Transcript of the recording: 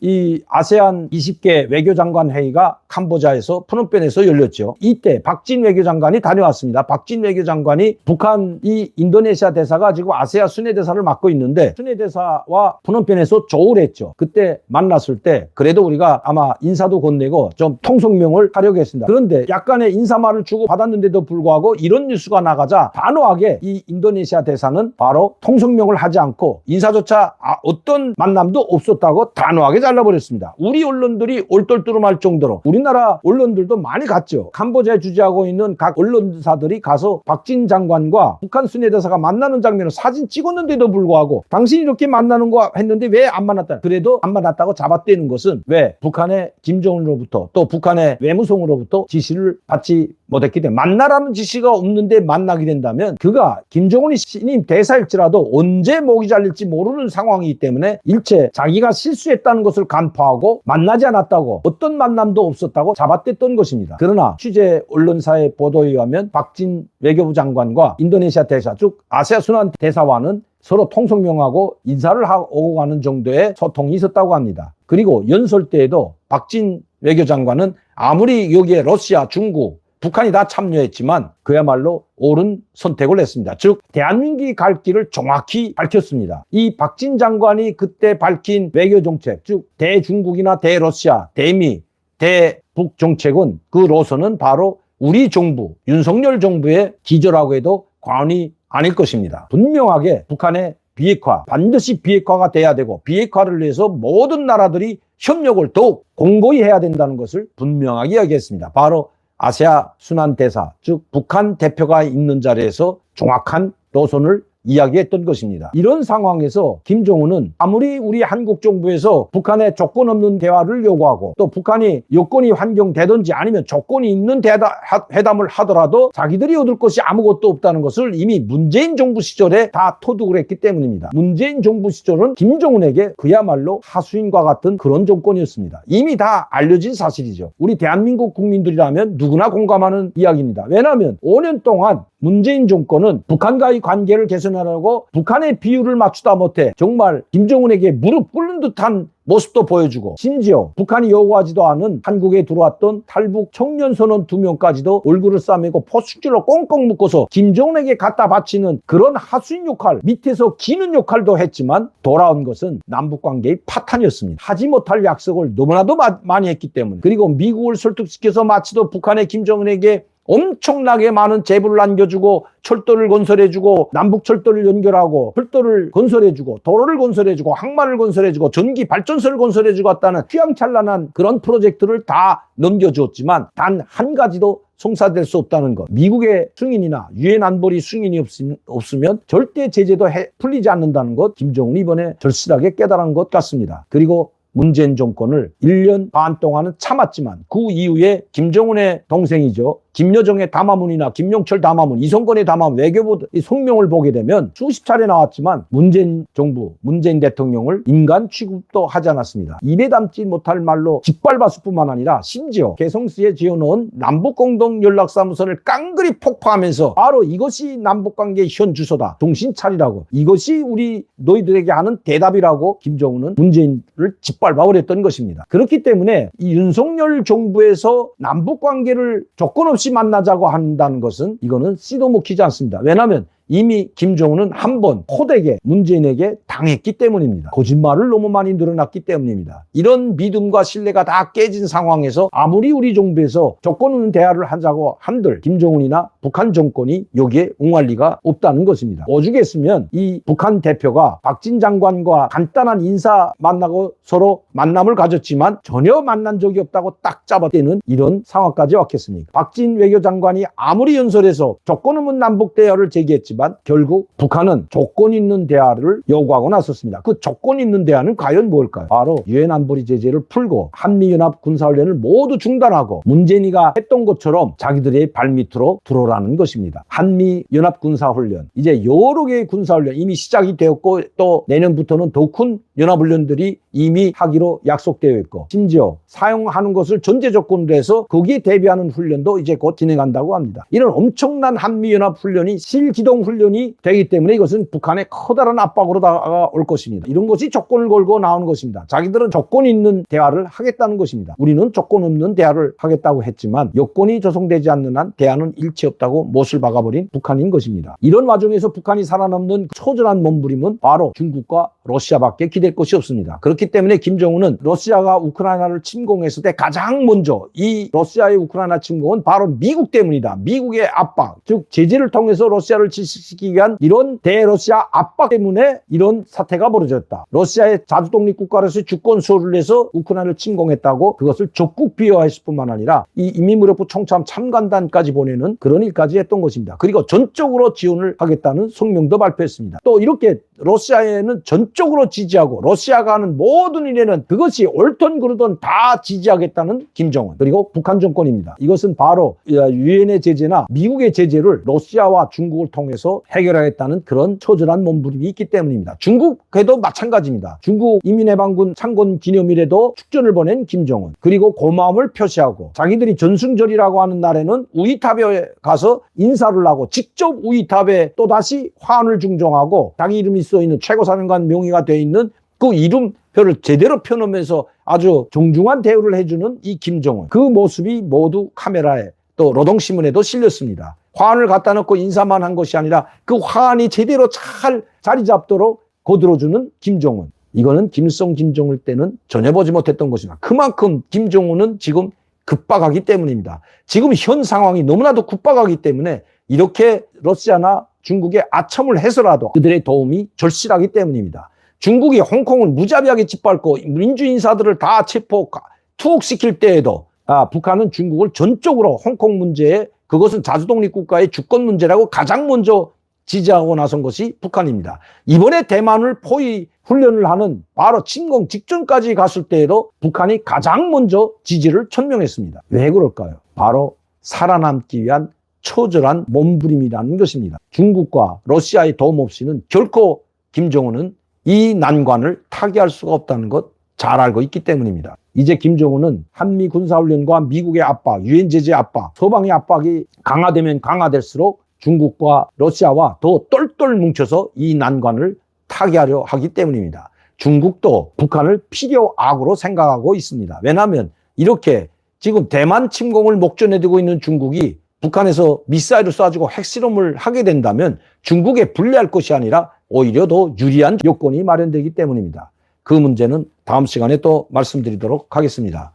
이 아세안 20개 외교장관 회의가 캄보자에서 프놈펜에서 열렸죠. 이때 박진 외교장관이 다녀왔습니다. 박진 외교장관이 북한 이 인도네시아 대사가 지금 아세아 순회 대사를 맡고 있는데 순회 대사와 프놈펜에서 조우를 했죠. 그때 만났을 때 그래도 우리가 아마 인사도 건네고 좀 통성명을 하려고 했습니다. 그런데 약간의 인사말을 주고 받았는데도 불구하고 이런 뉴스가 나가자 단호하게 이 인도네시아 대사는 바로 통성명을 하지 않고 인사조차 아, 어떤 만남도 없었다고 단호하게 잘라버렸습니다. 우리 언론들이 올떨뚜름할 정도로 우리나라 언론들도 많이 갔죠. 캄보자에 주재하고 있는 각 언론사들이 가서 박진 장관과 북한 순회대사가 만나는 장면을 사진 찍었는데도 불구하고 당신이 이렇게 만나는 거 했는데 왜 안 만났다? 그래도 안 만났다고 잡아떼는 것은 왜 북한의 김정은으로부터 또 북한의 외무성으로부터 지시를 받지 못했기 때문에 만나라는 지시가 없는데 만나게 된다면 그가 김정은이 신임 대사일지라도 언제 목이 잘릴지 모르는 상황이기 때문에 일체 자기가 실수했다는 것을 간파하고 만나지 않았다고 어떤 만남도 없었다고 잡아댔던 것입니다. 그러나 취재 언론사의 보도에 의하면 박진 외교부 장관과 인도네시아 대사 즉 아시아 순환 대사와는 서로 통성명하고 인사를 하고 가는 정도의 소통이 있었다고 합니다. 그리고 연설 때에도 박진 외교장관은 아무리 여기에 러시아, 중국, 북한이 다 참여했지만 그야말로 옳은 선택을 했습니다. 즉 대한민국이 갈 길을 정확히 밝혔습니다. 이 박진 장관이 그때 밝힌 외교 정책, 즉 대중국이나 대러시아, 대미, 대북 정책은 그 로선은 바로 우리 정부, 윤석열 정부의 기조라고 해도 과언이 아닐 것입니다. 분명하게 북한의 비핵화, 반드시 비핵화가 돼야 되고 비핵화를 위해서 모든 나라들이 협력을 더욱 공고히 해야 된다는 것을 분명하게 이야기했습니다. 바로 아시아 순환 대사, 즉 북한 대표가 있는 자리에서 정확한 노선을 이야기했던 것입니다. 이런 상황에서 김정은은 아무리 우리 한국 정부에서 북한의 조건 없는 대화를 요구하고 또 북한이 여건이 환경되든지 아니면 조건이 있는 대다, 하- 회담을 하더라도 자기들이 얻을 것이 아무것도 없다는 것을 이미 문재인 정부 시절에 다 토득을 했기 때문입니다. 문재인 정부 시절은 김정은에게 그야말로 하수인과 같은 그런 정권이었습니다. 이미 다 알려진 사실이죠. 우리 대한민국 국민들이라면 누구나 공감하는 이야기입니다. 왜냐하면 5년 동안 문재인 정권은 북한과의 관계를 개선하려고 북한의 비율을 맞추다 못해 정말 김정은에게 무릎 꿇는 듯한 모습도 보여주고 심지어 북한이 요구하지도 않은 한국에 들어왔던 탈북 청년 선원 두 명까지도 얼굴을 싸매고 포스줄로 꽁꽁 묶어서 김정은에게 갖다 바치는 그런 하수인 역할 밑에서 기는 역할도 했지만 돌아온 것은 남북 관계의 파탄이었습니다. 하지 못할 약속을 너무나도 마- 많이 했기 때문에 그리고 미국을 설득시켜서 마치도 북한의 김정은에게 엄청나게 많은 재부를 안겨주고 철도를 건설해주고 남북 철도를 연결하고 철도를 건설해주고 도로를 건설해주고 항만을 건설해주고 전기 발전소를 건설해주고 왔다는 휘황찬란한 그런 프로젝트를 다 넘겨주었지만 단 한 가지도 성사될 수 없다는 것. 미국의 승인이나 유엔 안보리 승인이 없으면 절대 제재도 해- 풀리지 않는다는 것. 김정은이 이번에 절실하게 깨달은 것 같습니다. 그리고 문재인 정권을 1년 반 동안은 참았지만 그 이후에 김정은의 동생이죠. 김여정의 담화문이나 김용철 담화문, 이성건의 담화문, 외교부 이 성명을 보게 되면 수십 차례 나왔지만 문재인 정부, 문재인 대통령을 인간 취급도 하지 않았습니다. 입에 담지 못할 말로 짓밟았을 뿐만 아니라 심지어 개성시에 지어놓은 남북공동연락사무소를 깡그리 폭파하면서 바로 이것이 남북관계의 현 주소다. 정신 차리라고. 이것이 우리 너희들에게 하는 대답이라고 김정은은 문재인을 짓밟 아버렸던 것입니다. 그렇기 때문에 이 윤석열 정부에서 남북 관계를 조건 없이 만나자고 한다는 것은 이거는 씨도 먹히지 않습니다. 왜냐하면 이미 김정은은 한번 호되게 문재인에게 당했기 때문입니다. 거짓말을 너무 많이 늘어났기 때문입니다. 이런 믿음과 신뢰가 다 깨진 상황에서 아무리 우리 정부에서 조건 없는 대화를 하자고 한들 김정은이나 북한 정권이 여기에 웅할 리가 없다는 것입니다. 오죽했으면 이 북한 대표가 박진 장관과 간단한 인사 만나고 서로 만남을 가졌지만 전혀 만난 적이 없다고 딱 잡아떼는 이런 상황까지 왔겠습니까? 박진 외교장관이 아무리 연설해서 조건 없는 남북 대화를 제기했지만 결국 북한은 조건 있는 대화를 요구하고 나섰습니다. 그 조건 있는 대화는 과연 뭘까요? 바로 유엔 안보리 제재를 풀고 한미연합 군사훈련을 모두 중단하고 문재인이가 했던 것처럼 자기들의 발밑으로 들어오라는 것입니다. 한미연합 군사훈련 이제 여러 개의 군사훈련 이미 시작이 되었고 또 내년부터는 더 큰 연합훈련들이 이미 하기로 약속되어 있고 심지어 사용하는 것을 전제 조건으로 해서 거기에 대비하는 훈련도 이제 곧 진행한다고 합니다. 이런 엄청난 한미연합 훈련이 실기동 훈련이 되기 때문에 이것은 북한의 커다란 압박으로 다가 올 것입니다. 이런 것이 조건을 걸고 나오는 것입니다. 자기들은 조건 있는 대화를 하겠다는 것입니다. 우리는 조건 없는 대화를 하겠다고 했지만 여건이 조성되지 않는 한 대화는 일치 없다고 못을 박아버린 북한인 것입니다. 이런 와중에서 북한이 살아남는 초절한 몸부림은 바로 중국과 러시아밖에 기댈 것이 없습니다. 그렇기 때문에 김정은은 러시아가 우크라이나를 침공했을 때 가장 먼저 이 러시아의 우크라이나 침공은 바로 미국 때문이다. 미국의 압박, 즉 제재를 통해서 러시아를 질식시키기 위한 이런 대러시아 압박 때문에 이런 사태가 벌어졌다. 러시아의 자주 독립 국가로서 주권 수호를 해서 우크라이나를 침공했다고 그것을 적극 비하했을 뿐만 아니라 이 인민무력부 총참 참관단까지 보내는 그런 일까지 했던 것입니다. 그리고 전적으로 지원을 하겠다는 성명도 발표했습니다. 또 이렇게 러시아에는 전적으로 지지하고 러시아가 하는 모든 일에는 그것이 옳든 그르든 다 지지하겠다는 김정은 그리고 북한 정권입니다. 이것은 바로 유엔의 제재나 미국의 제재를 러시아와 중국을 통해서 해결하겠다는 그런 처절한 몸부림이 있기 때문입니다. 중 국에도 마찬가지입니다. 중국 인민해방군 창건 기념일에도 축전을 보낸 김정은 그리고 고마움을 표시하고 자기들이 전승절이라고 하는 날에는 우이탑에 가서 인사를 하고 직접 우이탑에 또다시 화환을 중종하고 자기 이름이 써 있는 최고사령관 명의가 되어 있는 그 이름표를 제대로 펴놓으면서 아주 정중한 대우를 해주는 이 김정은 그 모습이 모두 카메라에 또 노동신문에도 실렸습니다. 화환을 갖다 놓고 인사만 한 것이 아니라 그 화환이 제대로 잘 자리 잡도록 거들어주는 김정은 이거는 김일성 김정일 때는 전혀 보지 못했던 것입니다. 그만큼 김정은은 지금 급박하기 때문입니다. 지금 현 상황이 너무나도 급박하기 때문에 이렇게 러시아나 중국에 아첨을 해서라도 그들의 도움이 절실하기 때문입니다. 중국이 홍콩을 무자비하게 짓밟고 민주인사들을 다 체포 투옥시킬 때에도 아, 북한은 중국을 전적으로 홍콩 문제에 그것은 자주독립 국가의 주권 문제라고 가장 먼저 지지하고 나선 것이 북한입니다. 이번에 대만을 포위 훈련을 하는 바로 침공 직전까지 갔을 때에도 북한이 가장 먼저 지지를 천명했습니다. 왜 그럴까요? 바로 살아남기 위한 처절한 몸부림이라는 것입니다. 중국과 러시아의 도움 없이는 결코 김정은은 이 난관을 타개할 수가 없다는 것 잘 알고 있기 때문입니다. 이제 김정은은 한미 군사훈련과 미국의 압박, 유엔 제재 압박, 서방의 압박이 강화되면 강화될수록 중국과 러시아와 더 똘똘 뭉쳐서 이 난관을 타개하려 하기 때문입니다. 중국도 북한을 필요 악으로 생각하고 있습니다. 왜냐하면 이렇게 지금 대만 침공을 목전에 두고 있는 중국이 북한에서 미사일을 쏴주고 핵실험을 하게 된다면 중국에 불리할 것이 아니라 오히려 더 유리한 요건이 마련되기 때문입니다. 그 문제는 다음 시간에 또 말씀드리도록 하겠습니다.